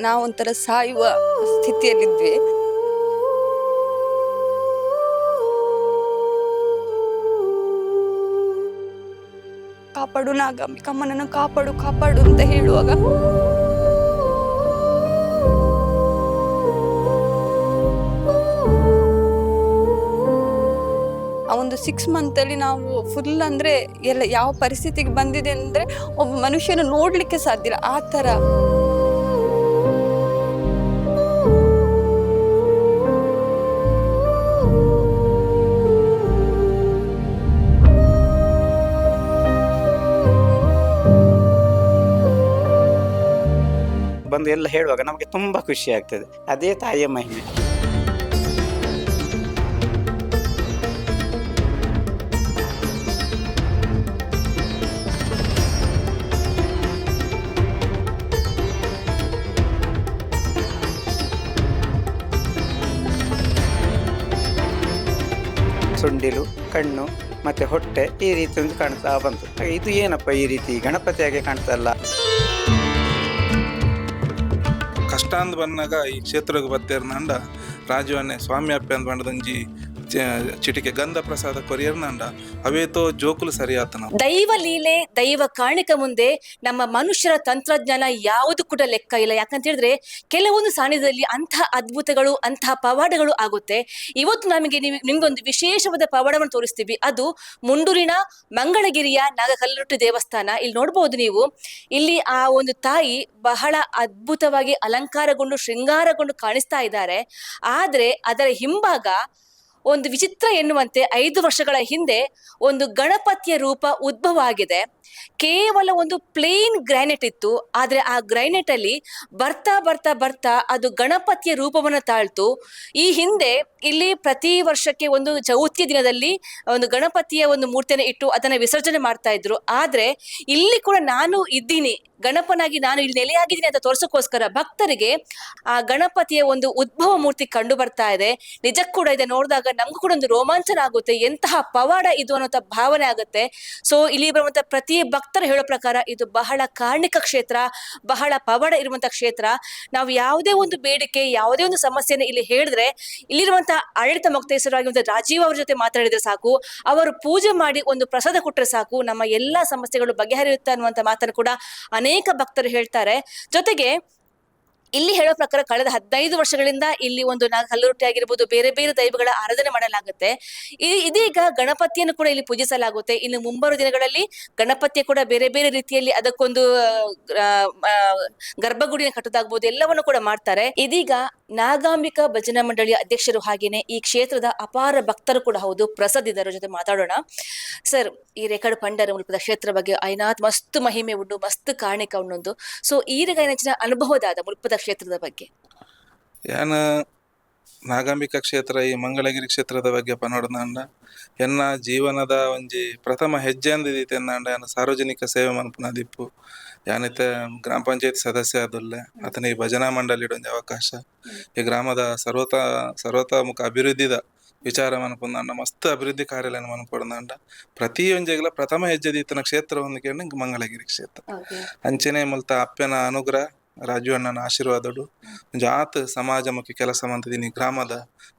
ನಾವೊಂಥರ ಸಾಯುವ ಸ್ಥಿತಿಯಲ್ಲಿದ್ವಿ. ಕಾಪಾಡು ಕಮ್ಮನನ್ನು ಕಾಪಾಡು ಕಾಪಾಡು ಅಂತ ಹೇಳುವಾಗ. ಆ ಒಂದು ಸಿಕ್ಸ್ ಮಂತಲ್ಲಿ ನಾವು ಫುಲ್ ಅಂದ್ರೆ ಎಲ್ಲ ಯಾವ ಪರಿಸ್ಥಿತಿಗೆ ಬಂದಿದೆ ಅಂದ್ರೆ ಒಬ್ಬ ಮನುಷ್ಯನ ನೋಡ್ಲಿಕ್ಕೆ ಸಾಧ್ಯ ಇಲ್ಲ. ಆ ಥರ ಬಂದು ಎಲ್ಲ ಹೇಳುವಾಗ ನಮಗೆ ತುಂಬ ಖುಷಿ ಆಗ್ತದೆ. ಅದೇ ತಾಯಿಯ ಮಹಿಮೆ. ಸುಂಡಿಲು, ಕಣ್ಣು ಮತ್ತೆ ಹೊಟ್ಟೆ ಈ ರೀತಿ ಒಂದು ಕಾಣ್ತಾ ಬಂತು. ಇದು ಏನಪ್ಪ ಈ ರೀತಿ ಗಣಪತಿಯಾಗಿ ಕಾಣ್ತಾ ಕಾಣ್ತಲ್ಲ ಕಷ್ಟ ಅಂದ್ ಬಂದಾಗ ಈ ಕ್ಷೇತ್ರಕ್ಕೆ ಬತ್ತೇರ್ನಂಡ ರಾಜವನ್ನೇ ಸ್ವಾಮಿ ಅಪ್ಪ ಅಂದ್ ಬಂಡದಂಜಿ ಚಿಟಿಕೆ ಗಂಧ ಪ್ರಸಾದ ಕೊರಿಯರ್ನಂಡ ಅವೇತೋ ಜೋಕುಲು ಸರಿ ಆತ ದೈವ ಲೀಲೆ, ದೈವ ಕಾಣಿಕ ಮುಂದೆ ನಮ್ಮ ಮನುಷ್ಯರ ತಂತ್ರಜ್ಞಾನ ಯಾವುದು ಕೂಡ ಲೆಕ್ಕ ಇಲ್ಲ. ಯಾಕಂತ ಹೇಳಿದ್ರೆ ಕೆಲವೊಂದು ಸಾನಿಧ್ಯದಲ್ಲಿ ಅಂತಹ ಅದ್ಭುತಗಳು, ಅಂತಹ ಪವಾಡಗಳು ಆಗುತ್ತೆ. ಇವತ್ತು ನಮಗೆ ನಿಮ್ಗೊಂದು ವಿಶೇಷವಾದ ಪವಾಡವನ್ನು ತೋರಿಸ್ತೀವಿ. ಅದು ಮುಂಡೂರಿನ ಮಂಗಳಗಿರಿಯ ನಾಗಕಲ್ಲುಟ್ಟು ದೇವಸ್ಥಾನ. ಇಲ್ಲಿ ನೋಡಬಹುದು ನೀವು, ಇಲ್ಲಿ ಆ ಒಂದು ತಾಯಿ ಬಹಳ ಅದ್ಭುತವಾಗಿ ಅಲಂಕಾರಗೊಂಡು, ಶೃಂಗಾರಗೊಂಡು ಕಾಣಿಸ್ತಾ ಇದ್ದಾರೆ. ಆದ್ರೆ ಅದರ ಹಿಂಭಾಗ ಒಂದು ವಿಚಿತ್ರ ಎನ್ನುವಂತೆ ಐದು ವರ್ಷಗಳ ಹಿಂದೆ ಒಂದು ಗಣಪತಿಯ ರೂಪ ಉದ್ಭವ ಆಗಿದೆ ಕೇವಲ ಒಂದು ಪ್ಲೇನ್ ಗ್ರಾನೈಟ್ ಇತ್ತು, ಆದ್ರೆ ಆ ಗ್ರಾನೈಟ್ ಅಲ್ಲಿ ಬರ್ತಾ ಬರ್ತಾ ಬರ್ತಾ ಅದು ಗಣಪತಿಯ ರೂಪವನ್ನು ತಾಳ್ತು. ಈ ಹಿಂದೆ ಇಲ್ಲಿ ಪ್ರತಿ ವರ್ಷಕ್ಕೆ ಒಂದು ಚೌತಿಯ ದಿನದಲ್ಲಿ ಒಂದು ಗಣಪತಿಯ ಒಂದು ಮೂರ್ತಿಯನ್ನು ಇಟ್ಟು ಅದನ್ನ ವಿಸರ್ಜನೆ ಮಾಡ್ತಾ ಇದ್ರು. ಆದ್ರೆ ಇಲ್ಲಿ ಕೂಡ ನಾನು ಇದ್ದೀನಿ, ಗಣಪನಾಗಿ ನಾನು ಇಲ್ಲಿ ನೆಲೆಯಾಗಿದ್ದೀನಿ ಅಂತ ತೋರಿಸೋಕ್ಕೋಸ್ಕರ ಭಕ್ತರಿಗೆ ಆ ಗಣಪತಿಯ ಒಂದು ಉದ್ಭವ ಮೂರ್ತಿ ಕಂಡು ಬರ್ತಾ ಇದೆ. ನಿಜಕ್ಕೂ ಕೂಡ ಇದೆ ನೋಡಿದಾಗ ನಮಗೂ ಕೂಡ ಒಂದು ರೋಮಾಂಚನ ಆಗುತ್ತೆ, ಎಂತಹ ಪವಾಡ ಇದು ಅನ್ನೋಂಥ ಭಾವನೆ ಆಗುತ್ತೆ. ಸೊ ಇಲ್ಲಿ ಬರುವಂತ ಪ್ರತಿ ಭಕ್ತರು ಹೇಳೋ ಪ್ರಕಾರ ಇದು ಬಹಳ ಕಾರ್ಣಿಕ ಕ್ಷೇತ್ರ, ಬಹಳ ಪವಡ ಇರುವಂತ ಕ್ಷೇತ್ರ. ನಾವು ಯಾವುದೇ ಒಂದು ಬೇಡಿಕೆ, ಯಾವುದೇ ಒಂದು ಸಮಸ್ಯೆಯನ್ನು ಇಲ್ಲಿ ಹೇಳಿದ್ರೆ ಇಲ್ಲಿರುವಂತಹ ಆಡಳಿತ ಮುಕ್ತೇಶ್ವರವಾಗಿರುವಂತ ರಾಜೀವ್ ಅವ್ರ ಜೊತೆ ಮಾತಾಡಿದ್ರೆ ಸಾಕು, ಅವರು ಪೂಜೆ ಮಾಡಿ ಒಂದು ಪ್ರಸಾದ ಕೊಟ್ಟರೆ ಸಾಕು, ನಮ್ಮ ಎಲ್ಲಾ ಸಮಸ್ಯೆಗಳು ಬಗೆಹರಿಯುತ್ತೆ ಅನ್ನುವಂತ ಮಾತನ್ನು ಕೂಡ ಅನೇಕ ಭಕ್ತರು ಹೇಳ್ತಾರೆ. ಜೊತೆಗೆ ಇಲ್ಲಿ ಹೇಳೋ ಪ್ರಕಾರ ಕಳೆದ ಹದಿನೈದು ವರ್ಷಗಳಿಂದ ಇಲ್ಲಿ ಒಂದು ನಾಗ ಕಲ್ಲುರೊಟ್ಟಿ ಆಗಿರ್ಬೋದು, ಬೇರೆ ಬೇರೆ ದೈವಗಳ ಆರಾಧನೆ ಮಾಡಲಾಗುತ್ತೆ. ಇದೀಗ ಗಣಪತಿಯನ್ನು ಕೂಡ ಇಲ್ಲಿ ಪೂಜಿಸಲಾಗುತ್ತೆ. ಇನ್ನು ಮುಂಬರುವ ದಿನಗಳಲ್ಲಿ ಗಣಪತಿಯ ಕೂಡ ಬೇರೆ ಬೇರೆ ರೀತಿಯಲ್ಲಿ ಅದಕ್ಕೊಂದು ಗರ್ಭಗುಡಿಯನ್ನು ಕಟ್ಟೋದಾಗ್ಬೋದು ಎಲ್ಲವನ್ನು ಕೂಡ ಮಾಡ್ತಾರೆ. ಇದೀಗ ನಾಗಾಂಬಿಕಾ ಭಜನಾ ಮಂಡಳಿಯ ಅಧ್ಯಕ್ಷರು ಹಾಗೇನೆ ಈ ಕ್ಷೇತ್ರದ ಅಪಾರ ಭಕ್ತರು ಕೂಡ ಹೌದು. ಪ್ರಸಾದ್ ಇದರ ಜೊತೆ ಮಾತಾಡೋಣ. ಸರ್, ಈ ರೇಖಾಡು ಪಂಡರ ಮುಲ್ಪದ ಕ್ಷೇತ್ರ ಬಗ್ಗೆ ಐನಾತ್ ಮಸ್ತ್ ಮಹಿಮೆ ಉಂಡು, ಮಸ್ತ್ ಕಾರಣಿಕ ಉಂಡೊಂದು. ಸೊ ಈಗ ನೆಚ್ಚಿನ ಅನುಭವದಾದ ಮುಲ್ಪದ ಕ್ಷೇತ್ರದ ಬಗ್ಗೆ? ಯಾನ ನಾಗಾಂಬಿಕಾ ಕ್ಷೇತ್ರ, ಈ ಮಂಗಳಗಿರಿ ಕ್ಷೇತ್ರದ ಬಗ್ಗೆ ಪನ್ನೋಡ್ದಾಂಡ ಎನ್ನ ಜೀವನದ ಒಂಜಿ ಪ್ರಥಮ ಹೆಜ್ಜೆ ಅಂದಿದ್ದೀತೆ ಯಾನ ಸಾರ್ವಜನಿಕ ಸೇವೆ ಮನ್ಪುನ ದಿಪ್ಪು ಯಾನಿತ ಗ್ರಾಮ ಪಂಚಾಯತ್ ಸದಸ್ಯ ಆದಲ್ಲ ಅತನ ಈ ಭಜನಾ ಮಂಡಳಿ ಒಂಜಿ ಅವಕಾಶ. ಈ ಗ್ರಾಮದ ಸರ್ವತ ಸರ್ವತೋಮುಖ ಅಭಿವೃದ್ಧಿದ ವಿಚಾರ ಮನಪಂದ ಮಸ್ತ್ ಅಭಿವೃದ್ಧಿ ಕಾರ್ಯಾಲಯ ಪ್ರತಿ ಒಂಜೆಗ್ಲ ಪ್ರಥಮ ಹೆಜ್ಜೆ ದೀತನ ಕ್ಷೇತ್ರ ಹೊಂದಿಕೊಂಡು ಮಂಗಳಗಿರಿ ಕ್ಷೇತ್ರ. ಅಂಚನೆ ಮುಲ್ತ ಅಪ್ಪನ ಅನುಗ್ರಹ ರಾಜು ಅಣ್ಣನ ಆಶೀರ್ವಾದಡು ಸಮಾಜ ಮುಖಿ ಕೆಲಸ ಮಂತದಿನಿ ಗ್ರಾಮದ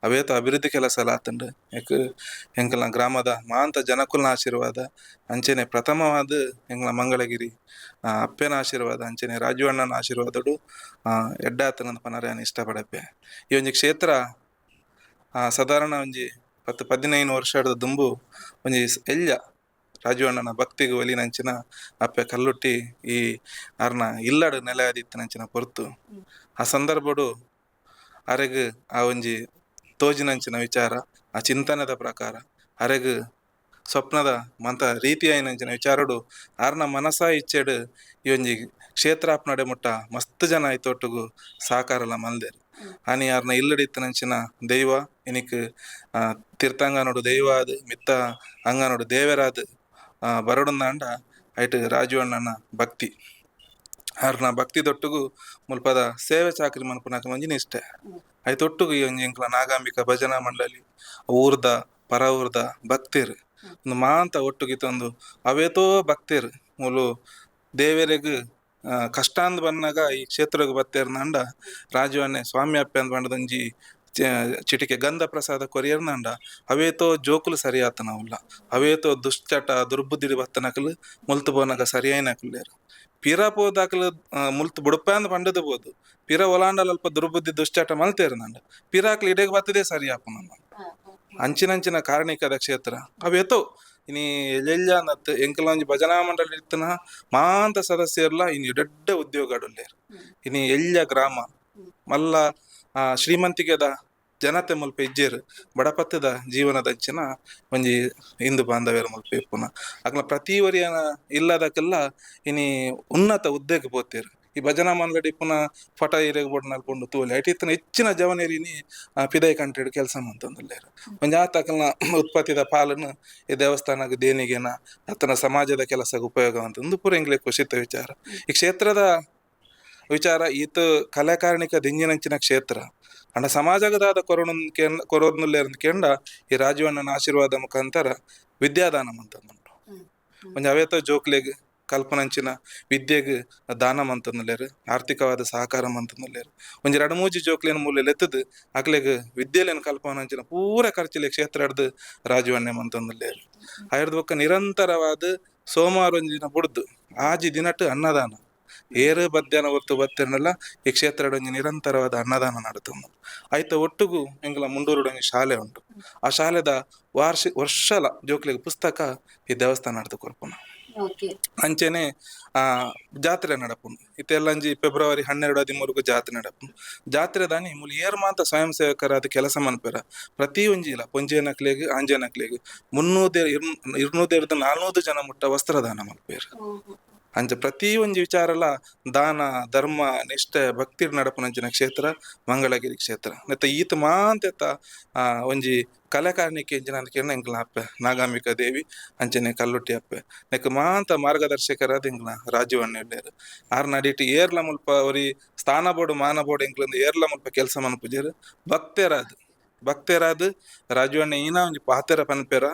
ಅವೇತ ಅಭಿವೃದ್ಧಿ ಕೆಲಸ ಆತುಂಡು. ಯಾಕ ಎಂಕಲ್ನ ಗ್ರಾಮದ ಮಾಂತ ಜನಕುಲ್ನ ಆಶೀರ್ವಾದ, ಅಂಚನೆ ಪ್ರಥಮವಾದ ಎಂಗ್ಲ ಮಂಗಳಗಿರಿ ಅಪ್ಪನ ಆಶೀರ್ವಾದ, ಅಂಚನೆ ರಾಜು ಅಣ್ಣನ ಆಶೀರ್ವಾದಡು ಆ ಎಡ್ಡಾತನ ಪನರ ಇಷ್ಟಪಡಪ್ಪೆ. ಈ ಒಂಜಿ ಕ್ಷೇತ್ರ ಸಾಧಾರಣ ಒಂಜಿ, ಪತ್ತು, ಪದಿನೈದು ವರ್ಷದ ದುಂಬು, ಒಂಜಿ ಎಲ್ಲ ರಾಜು ಅಣ್ಣನ ಭಕ್ತಿಗೆ ಒಲಿನಂಚಿನ ಅಪ್ಪೆ ಕಲ್ಲುಟ್ಟಿ ಈ ಅರ್ನ ಇಲ್ಲಡು ನೆಲೆಯಾದಿತ್ತನಂಚಿನ ಪೊರ್ತು. ಆ ಸಂದರ್ಭಡು ಅರೆಗ್ ಆ ಒಂಜಿ ತೋಜಿನಂಚಿನ ವಿಚಾರ ಆ ಚಿಂತನದ ಪ್ರಕಾರ. ಅರೆಗ್ ಸ್ವಪ್ನದ ಮಂತ ರೀತಿ ಆಯ್ನಂಚಿನ ವಿಚಾರಡು ಅರ್ನ ಮನಸ ಇಚ್ಚೆಡು ಈ ಒಂಜಿ ಕ್ಷೇತ್ರ ಆಪ್ನಡೆ ಮುಟ್ಟ ಮಸ್ತ್ ಜನ ಐತೊಟ್ಟುಗು ಸಾಕಾರಲ ಮಲ್ದೆರ್. ದೈವ ಇನಿಕ್ ಆ, ತೀರ್ಥಂಗನೋಡು ದೈವ ಅದು ಮಿತ್ತ ಅಂಗನೋಡು ದೇವರಾದ್ ಆ, ಬರಡುಂದಾಂಡ ಐಟ್ ರಾಜು ಅಣ್ಣನ ಭಕ್ತಿ. ಅರ್ನ ಭಕ್ತಿ ದೊಟ್ಟುಗು ಮುಲ್ಪದ ಸೇವೆ ಚಾಕ್ರಿ ಮನ್ಪುನಕ ಮಂಜಿನ ಇಷ್ಟ. ಐತೊಟ್ಟುಗು ಈ ಒಂಜಿ ಎಂಕ್ಲ ನಾಗಾಂಬಿಕ ಭಜನಾ ಮಂಡಳಿ ಊರ್ದ ಪರ ಊರ್ದ ಭಕ್ತಿರ್. ಒಂದು ಮಾಂತ ಒಟ್ಟುಗಿತ್ತೊಂದು ಅವೇತೋ ಭಕ್ತಿರ್. ಮುಲು ದೇವರೆಗ್ ಕಷ್ಟ ಅಂದ್ ಬಂದಾಗ ಈ ಕ್ಷೇತ್ರಕ್ಕೆ ಬತ್ತೇರ್ನಂಡ ರಾಜವನ್ನೇ ಸ್ವಾಮಿ ಅಪ್ಪೆ ಅಂದ್ ಬಂಡದೊಂಜಿ ಚಿಟಿಕೆ ಗಂಧ ಪ್ರಸಾದ ಕೊರಿಯರ್ನಂಡ ಅವೇತೋ ಜೋಕುಲು ಸರಿ ಆತನವುಲ್ಲ ಅವೇತೋ ದುಶ್ಚಟ ದುರ್ಬುದ್ಧಿ ಬತ್ತನಕಲು ಮುಲ್ತು ಬೋನಗ ಸರಿಯಾಯಿನಕುಲ್ಲೇರು ಪಿರ ಪೋದಾಕಲು ಮುಲ್ತು ಬುಡಪ ಅಂದ್ ಪಂಡದು ಬೋದು. ಪಿರ ಒಲಾಂಡ ಅಲ್ಪ ದುರ್ಬುದ್ಧಿ ದುಶ್ಚಟ ಮಲ್ತೇರು ನಂಡ. ಪಿರಾಕ್ಲು ಇಡೆಗೆ ಬತ್ತದೇ ಸರಿ ಆಪುನ ಅಂಚಿನಂಚಿನ ಕಾರಣಿಕದ ಕ್ಷೇತ್ರ. ಅವೇತೋ ಇನಿ ಎಲ್ಲೆಲ್ಲ ನತ್ ಎಂಕಲೊಂಜಿ ಭಜನಾ ಮಂಡಳಿ ಇತ್ತನ ಮಾಂತ ಸದಸ್ಯರ್ಲ ಇನಿ ದೊಡ್ಡ ಉದ್ಯೋಗ ಇನಿ ಎಲ್ಲ ಗ್ರಾಮ. ಮಲ್ಲ ಆ, ಶ್ರೀಮಂತಿಕೆದ ಜನತೆ ಮುಲ್ಪ ಇಜ್ಜೇರು ಬಡಪತ್ತದ ಜೀವನದಂಚಿನ ಒಂಜಿ ಹಿಂದೂ ಬಾಂಧವ್ಯರ ಮುಲ್ಪ ಇಪ್ಪುನ ಅಕ್ಲ ಪ್ರತಿ ವರಿಯನ ಇಲ್ಲದಕ್ಕೆಲ್ಲ ಇನಿ ಉನ್ನತ ಹುದ್ದೆಗೆ ಪೋತೇರು ಈ ಭಜನಾ ಮಂಡಳಿ ಪುನ ಫಟ ಇರೆಗ್ ಬೋಡ್ ನಲ್ಕೊಂಡು ತೂಲಿ ಐಟಿ ಇತ್ತ ಹೆಚ್ಚಿನ ಜವನೇರಿನಿ ಪಿದೈ ಕಂಟ್ರಿಡ್ ಕೆಲಸ ಮಂತಂದುಲ್ಲೇರು. ಒಂಜಿ ಆತಕಲ್ನ ಉತ್ಪತ್ತಿದ ಪಾಲನ್ನು ಈ ದೇವಸ್ಥಾನಕ್ಕೆ ದೇಣಿಗೆನ ಆತನ ಸಮಾಜದ ಕೆಲಸಕ್ಕೆ ಉಪಯೋಗ ಅಂತಂದು ಪೂರ ಇಂಗ್ಲೇ ಖುಷಿತ ವಿಚಾರ. ಈ ಕ್ಷೇತ್ರದ ವಿಚಾರ ಈತ ಕಲಾಕಾರಣಿಕ ದಿಂಜಿನಂಚಿನ ಕ್ಷೇತ್ರ. ಅಂಡ ಸಮಾಜಗದಾದ ಕೊರೋನ ಕೊರೋನಲ್ಲಿ ಕೆಂಡ ಈ ರಾಜವಣ್ಣನ ಆಶೀರ್ವಾದ ಮುಖಾಂತರ ವಿದ್ಯಾದಾನ ಮಂತಂದುಂಟು ಒಂಜಿ ಅವೇತ ಜೋಕ್ಲೆಗ್ ಕಲ್ಪನಂಚಿನ ವಿದ್ಯೆಗ್ ದಾನ ಮಂತಂದುಲ್ಲೇರು ಆರ್ಥಿಕವಾದ ಸಹಕಾರ ಮಂತಂದುಲ್ಲೇರು ಒಂಜಿ ಎರಡು ಮೂಜಿ ಜೋಕ್ಲಿನ ಮೂಲೆ ಎತ್ತದ ಅಕ್ಲೆಗ್ ವಿದ್ಯೆಲೆನ್ ಕಲ್ಪನಂಚಿನ ಪೂರ ಖರ್ಚಿಲೆ ಕ್ಷೇತ್ರ ಹಿಡ್ದು ರಾಜವಣ್ಣೆ ಮಂತಂದುಲ್ಲೇರು ಆಯ್ರದ್ ಬೊಕ್ಕ ನಿರಂತರವಾದ ಸೋಮವಾರ ಒಂಜಿನ ಬುಡ್ದು ಆಜಿ ದಿನಟ್ ಅನ್ನದಾನ. ಏರು ಮಧ್ಯಾಹ್ನ ಹೊತ್ತು ಬತ್ತೆನೆಲ್ಲ ಈ ಕ್ಷೇತ್ರ ಒಂಜಿ ನಿರಂತರವಾದ ಅನ್ನದಾನ ನಡೆದು ಐತ ಒಟ್ಟಿಗೂ ಎಂಗ್ಲ ಮುಂಡೂರು ಒಂಜಿ ಶಾಲೆ ಉಂಟು. ಆ ಶಾಲೆದ ವಾರ್ಷಿ ವರ್ಷಲ ಜೋಕ್ಲಿಗೆ ಪುಸ್ತಕ ಈ ದೇವಸ್ಥಾನ ನಡೆದು ಕೊರ್ಪುನ ಅಂಚೆನೆ ಆ ಜಾತ್ರೆ ನಡಪುಂಡು ಇತ್ತೆಲ್ಲಂಜಿ ಫೆಬ್ರವರಿ ಹನ್ನೆರಡು ಹದಿಮೂರುಗು ಜಾತ್ರೆ ನಡಪುಂಡು ಜಾತ್ರೆ ದಾನಿ ಮುಲ್ ಏರ್ ಮಾತ ಸ್ವಯಂ ಸೇವಕರಾದ ಕೆಲಸ ಮನ್ಪೆರ. ಪ್ರತಿ ಒಂಜಿಲ ಪೊಂಜೇನಕ್ಲೆಗ್ ಆಂಜೇನಕ್ಲೆಗ್ ಮುನ್ನೂದ ಇರ್ನೂದ ಇರ್ದ ನಾಲ್ನೂರು ಜನ ಮುಟ್ಟ ವಸ್ತ್ರದಾನ ಮಲ್ಪೇರು ಅಂಚ ಪ್ರತಿ ಒಂಜಿ ವಿಚಾರಲ ದಾನ, ಧರ್ಮ, ನಿಷ್ಠೆ, ಭಕ್ತಿ ನಡಪುನಂಚಿನ ಕ್ಷೇತ್ರ, ಮಂಗಳಗಿರಿ ಕ್ಷೇತ್ರ. ನೆತ್ತ ಈತ ಮಾಂತೆತ್ತ ಒಂಜಿ ಕಲಾಕಾರಣಿಕೆ ಇಂಚಿನ ಅಂದ್ಕೆಂಡ ಎಂಕ್ಲ ಅಪ್ಪೆ, ನಾಗಾಂಬಿಕಾ ದೇವಿ, ಅಂಚನೆ ಕಲ್ಲುಟ್ಟಿ ಅಪ್ಪೆ. ನೆಕ್ ಮಾಂತ ಮಾರ್ಗದರ್ಶಕರಾದ ಎಂಕ್ಲ ರಾಜೀವಣ್ಣ ಇಡ್ಲೇರು ಆರ್ ನಡಿಟ್ಟು ಏರ್ಲ ಮುಲ್ಪ ಅವ್ರಿ ಸ್ಥಾನ ಬೋರ್ಡು ಮಾನ ಬೋರ್ಡು ಎಂಕ್ಲಂದು ಏರ್ಲ ಮುಲ್ಪ ಕೆಲಸ ಮನ್ಪುಜೇರು ಭಕ್ತರಾದ್ ಭಕ್ತರಾದ್ ರಾಜವಣ್ಣ ಏನ ಒಂದು ಪಾತೆರ ಪನ್ಪೆರ,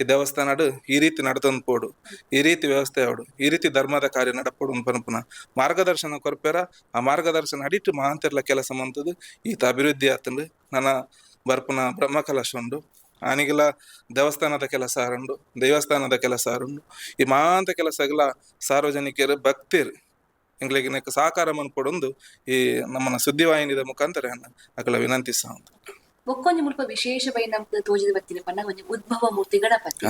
ಈ ದೇವಸ್ಥಾನ ಈ ರೀತಿ ನಡ್ತೊಂದು ಪೋಡು, ಈ ರೀತಿ ವ್ಯವಸ್ಥೆ ಅವಡು ಈ ರೀತಿ ಧರ್ಮದ ಕಾರ್ಯ ನಡಪಡು ಪನ್ಪುನ. ಮಾರ್ಗದರ್ಶನ ಕೊರ್ಪೆರ, ಆ ಮಾರ್ಗದರ್ಶನ ಅಡಿಟ್ಟು ಮಾಂತೆರ್ಲ ಕೆಲಸ ಮಂತದ್ದು ಈತ ಅಭಿವೃದ್ಧಿ ಆತಂಡು ನನ್ನ ಬರ್ಪುನ ಬ್ರಹ್ಮ ಕಲಶ ಉಂಡು ಆನಿಗೆಲ್ಲ ದೇವಸ್ಥಾನದ ಕೆಲಸ ಆರುಂಡು, ದೇವಸ್ಥಾನದ ಕೆಲಸ ಆರುಂಡು, ಈ ಮಾಂತ ಕೆಲಸಗಳ ಸಾರ್ವಜನಿಕರು, ಭಕ್ತಿರು ಎಂಗ್ಲಿಗೆ ಸಹಕಾರ ಮನ್ಪಡೊಂದು ಈ ನಮ್ಮನ ಸುದ್ದಿವಾಹಿನಿದ ಮುಖಾಂತರ ಅಕಲ ವಿನಂತಿಸ ಉಂಟು ಒಕ್ಕೊಂಜಿ ಮುಲ್ಪ ಬೈ ನಮ್ದು ತೋಜಿದ ಬತ್ತಿನ ಪಂಡ ಒಂಜಿ ಉದ್ಭವ ಮೂರ್ತಿ ಗಣಪತಿ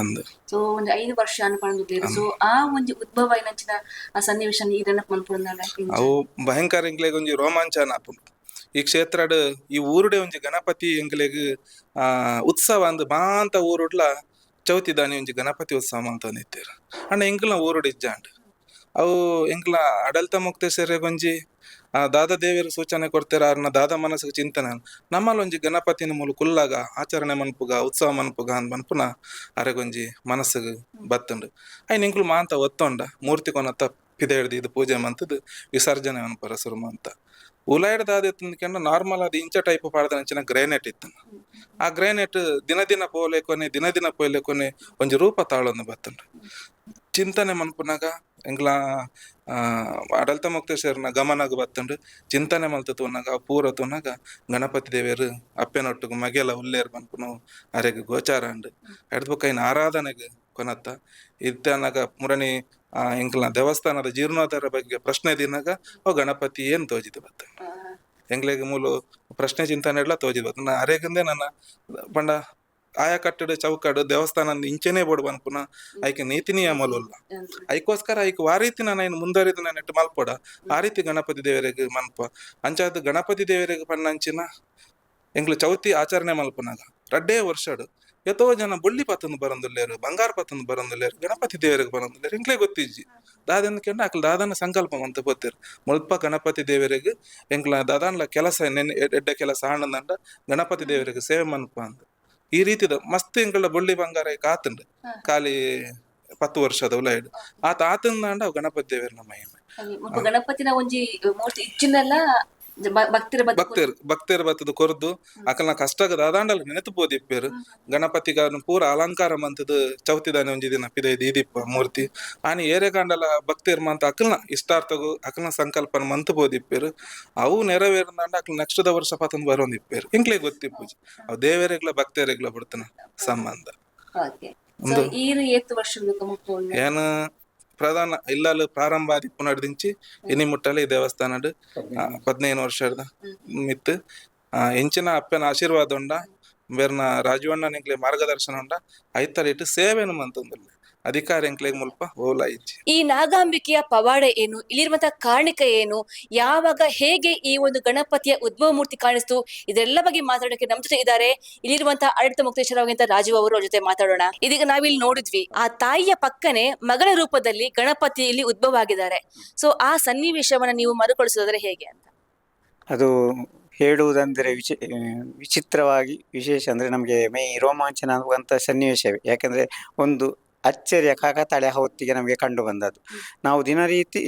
ಸೊ ಒಂದು ಐದು ವರ್ಷ ಅನ್ಕೊಂಡು ಸೊ ಆ ಒಂಜಿ ಉದ್ಭವ ಏನಂಚಿನ ಆ ಸನ್ನಿವೇಶ ಇದನ್ನ ಮನ್ಪುಂದಲ್ಲ ಅವು ಭಯಂಕರ ಎಂಗ್ಲೆಗ್ ಒಂಜಿ ರೋಮಾಂಚನ ಆಪುಂಡು. ಈ ಕ್ಷೇತ್ರಡ್ ಈ ಊರುಡೆ ಒಂಜಿ ಗಣಪತಿ ಎಂಗ್ಲೆಗ್ ಆ ಉತ್ಸವ ಅಂದ್ ಮಾಂತ ಊರುಡ್ಲ ಚೌತಿ ದಾನಿ ಒಂಜಿ ಗಣಪತಿ ಉತ್ಸವ ಅಂತ ನಿತ್ತೇರು ಅಣ್ಣ ಎಂಗ್ಲ ಊರುಡಿ ಇಜ್ಜಾಂಡ್. ಅವು ಎಂಗ್ಲ ಅಡಲ್ತ ಮುಕ್ತೇಶ್ವರ ಒಂಜಿ ಆ ದಾದ ದೇವಿಯರು ಸೂಚನೆ ಕೊಡ್ತಾರ ಅವ್ರನ್ನ ದಾದ ಮನಸ್ಸಿಗೆ ಚಿಂತನೆ. ನಮ್ಮಲ್ಲೊಂಜಿ ಗಣಪತಿನ ಮೂಲ ಕುಲ್ಲಾಗ ಆಚರಣೆ ಮನ್ಪುಗ, ಉತ್ಸವ ಮನ್ಪುಗ ಅಂದ್ ಮನ್ಪುನ ಅರೆಗೊಂಜಿ ಮನಸ್ಸಿಗೆ ಬತ್ತುಂಡು. ಐನ್ ನಿಂಕುಲು ಮಾಂತ ಒತ್ತೊಂಡ, ಮೂರ್ತಿ ಕೊನತ್ತ ಪಿದೆ ಹಿಡ್ದು ಇದು ಪೂಜೆ ಮಂತದ್ದು ವಿಸರ್ಜನೆ ಅನ್ಪರ ಸುರುಮ ಅಂತ. ಉಲಾಯ್ಡ್ ದಾದ ತಂದ್ಕೊಂಡು ನಾರ್ಮಲ್ ಅದು ಇಂಚ ಟೈಪ್ ಪಾಡ್ದ ಅಂಚಿನ ಗ್ರೇನೆಟ್ ಆ ಗ್ರೇನೆಟ್ ದಿನ ದಿನ ಪೋಲೆ ಕೊನೆ, ದಿನ ದಿನ ಪೋಲೆ ಕೊನೆ ಒಂಜಿ ರೂಪ ತಾಳೊಂದು ಬತ್ತುಂಡು. ಚಿಂತನೆ ಮನ್ಪುನಾಗ ಎಂಗ್ಲ ಆ ಆಡಳಿತ ಮುಕ್ತೇಶ್ವರನ ಗಮನಗ ಬತ್ತುಂಡು ಚಿಂತನೆ ಮಲ್ತ ತೂನಾಗ ಪೂರ ತೂನಾಗ ಗಣಪತಿ ದೇವಿಯರು ಅಪ್ಪೆನೊಟ್ಟಿಗೆ ಮಗೆಲ ಉಲ್ಲೇರ್ ಬಂದ್ಕೊಂಡು ಅರೆಗ್ ಗೋಚಾರ ಅಂಡ್ ಎಡ್ಬಕೈನ ಆರಾಧನೆಗೆ ಕೊನತ್ತ. ಇತ್ತನಾಗ ಮುರಣಿ ಆ ಎಂಕ್ಲ ದೇವಸ್ಥಾನದ ಜೀರ್ಣೋದ್ಧಾರ ಬಗ್ಗೆ ಪ್ರಶ್ನೆ ದಿನಾಗ ಓ ಗಣಪತಿ ಏನ್ ತೋಜಿದ ಬತ್ತ? ಎಂಗ್ಲೆಗೆ ಮೂಲ ಪ್ರಶ್ನೆ ಚಿಂತನೆ ಎಲ್ಲ ತೋಜಿದ ಬತ್ತ. ನಾ ಅರೆಗಂದೆ ನನ್ನ ಪಂಡ ಆಯಾ ಕಟ್ಟಡ ಚೌಕಡು ದೇವಸ್ಥಾನ ಇಂಚೆನೆ ಬೋಡು ಬನ್ಪುನ ಐಕೆ ನೀತಿ ನಿಯಮಲುಲ್ಲ ಐಕೋಸ್ಕರ ಐಕ್ ಆ ರೀತಿ ನಾನು ಮುಂದುವರಿದು ನಾನು ನೆಟ್ಟು ಮಲ್ಪೊಡ. ಆ ರೀತಿ ಗಣಪತಿ ದೇವರಿಗೆ ಮನ್ಪ ಅಂಚಾದ ಗಣಪತಿ ದೇವರಿಗೆ ಪನ್ನಂಚಿನ ಎಂಗ್ಲು ಚೌತಿ ಆಚರಣೆ ಮಲ್ಪನಾಗ. ರಡ್ಡೇ ವರ್ಷಡು. ಎತ್ತೋ ಜನ ಬುಳ್ಳಿ ಪತ್ತಂದು ಬರಂದುಲ್ಲೇರು ಬಂಗಾರ ಪತ್ತಂದು ಬರಂದುಲ್ಲೇರು ಗಣಪತಿ ದೇವರಿಗೆ ಬರಂದುಲ್ಲೇರು. ಎಂಗ್ಲೇ ಗೊತ್ತಿಜ್ಜಿ. ದಾದನ್ ಕೆಂಡ ಅಕ್ಲ ದಾದನ ಸಂಕಲ್ಪ ಅಂತ ಗೊತ್ತಿರು. ಮುಲ್ಪ ಗಣಪತಿ ದೇವರಿಗೆ ಎಂಗ್ಲ ದಾದಾನ್ಲ ಕೆಲಸ ನೆನ್ನೆ ಎಡ್ಡ ಕೆಲಸ ಹಣ್ಣಂದಂಡ ಗಣಪತಿ ದೇವರಿಗೆ ಸೇವೆ ಮನ್ಪ ಅಂತ ಈ ರೀತಿದ ಮಸ್ತ್ ಎಂಗಳ ಬುಳ್ಳಿ ಬಂಗಾರ കാത്തുണ്ട് ಖಾಲಿ ಪತ್ತು ವರ್ಷದ ಉಲಾಯ್ಡು ಆತ ಅವು ಗಣಪತಿ ದೇವರ ಮಹಿಮೆ. ಗಣಪತಿನ ಒಂಜಿ ಮೂರ್ತಿ ಇಚ್ಚಿನೆಲ್ಲ ಭಕ್ತಿರ ಭಕ್ತೇರ್ ಭಕ್ತೇರ್ ಬತ್ತದ ಕೊರ್ದು ಅಕಲ್ನ ಕಷ್ಟಗದ ಅದಾಂಡಲ ನೆನಪುಬೋದು ಇಪ್ಪೇರು. ಗಣಪತಿಗ ಪೂರ ಅಲಂಕಾರ ಮಂತದ ಚೌತಿದಾನೆ ಒಂಜಿ ದಿನ ಪಿದೈದು ಇದಿಪ್ಪ ಮೂರ್ತಿ. ಆನಿ ಏರೆ ಕಾಂಡಲ ಭಕ್ತಿರ್ ಮಂತ ಅಕಲ್ನ ಇಷ್ಟಾರ್ಥಗು ಅಕಲ್ನ ಸಂಕಲ್ಪನ ಮಂತ ಇಪ್ಪೇರು. ಅವು ನೆರವೇರ್ದಂಡ ಅಕಲ್ ನೆಕ್ಸ್ಟ್ ದ ವರ್ಷ ಪತಂದು ಬರೋಂದು ಇಪ್ಪೇರು. ಇಂಕ್ಲೆ ಪೂಜೆ. ಅವು ದೇವರೆಗ್ಲ ಭಕ್ತೇರೆಗ್ಲ ಬಿಡ್ತನ ಸಂಬಂಧ. ಏನ ಪ್ರಧಾನ ಇಲ್ಲಲು ಪ್ರಾರಂಭ ಆದಿಪ್ಪು ನಡ್ದಿಂಚಿ ಇನಿ ಮುಟ್ಟಲೆ ಈ ದೇವಸ್ಥಾನಡ್ ಪದ್ನೈದು ವರ್ಷದ ಮಿತ್ ಆ, ಎಂಚಿನ ಅಪ್ಪನ ಆಶೀರ್ವಾದ ಉಂಡ ಬೇರ್ನ ರಾಜವಣ್ಣ ಎಂಕ್ಲೆ ಮಾರ್ಗದರ್ಶನ ಉಂಡ ಐತರ ಇಟ್ಟು ಸೇವೆ ಮಂತಂದಿಲ್ಲ ಅಧಿಕಾರ ಎಂಕ್ಲೆ ಮುಲ್ಪ ಓಲ ಇಜ್ಜಿ. ಈ ನಾಗಾಂಬಿಕೆಯ ಪವಾಡ ಏನು? ಇಲ್ಲಿರುವಂತಹ ಕಾರಣಿಕ ಏನು? ಯಾವಾಗ ಹೇಗೆ ಈ ಒಂದು ಗಣಪತಿಯ ಉದ್ಭವ ಮೂರ್ತಿ ಕಾಣಿಸ್ತು? ಇದೆಲ್ಲ ಬಗ್ಗೆ ಮಾತಾಡೋಕೆ ನಮ್ಮ ಜೊತೆ ಇದ್ದಾರೆ. ಇಲ್ಲಿರುವಂತಹ ಆಡಳಿತ ಮುಕ್ತೇಶ್ವರ ರಾಜು ಅವರು ಅವ್ರ ಜೊತೆ ಮಾತಾಡೋಣ. ಇದೀಗ ನಾವಿಲ್ಲಿ ನೋಡಿದ್ವಿ ಆ ತಾಯಿಯ ಪಕ್ಕನೆ ಮಗಳ ರೂಪದಲ್ಲಿ ಗಣಪತಿ ಇಲ್ಲಿ ಉದ್ಭವ ಆಗಿದ್ದಾರೆ. ಸೊ ಆ ಸನ್ನಿವೇಶವನ್ನ ನೀವು ಮರುಕಳಿಸೋದಾದ್ರೆ ಹೇಗೆ ಅಂತ? ಅದು ಹೇಳುವುದಂದರೆ ವಿಚಿ ವಿಚಿತ್ರವಾಗಿ ವಿಶೇಷ ಅಂದರೆ ನಮಗೆ ಮೈ ರೋಮಾಂಚನ ಆಗುವಂಥ ಸನ್ನಿವೇಶವೇ. ಯಾಕೆಂದರೆ ಒಂದು ಅಚ್ಚರಿಯ ಕಾಕತಾಳೆ ಹೊತ್ತಿಗೆ ನಮಗೆ ಕಂಡು ಬಂದದ್ದು. ನಾವು ದಿನರೀತಿ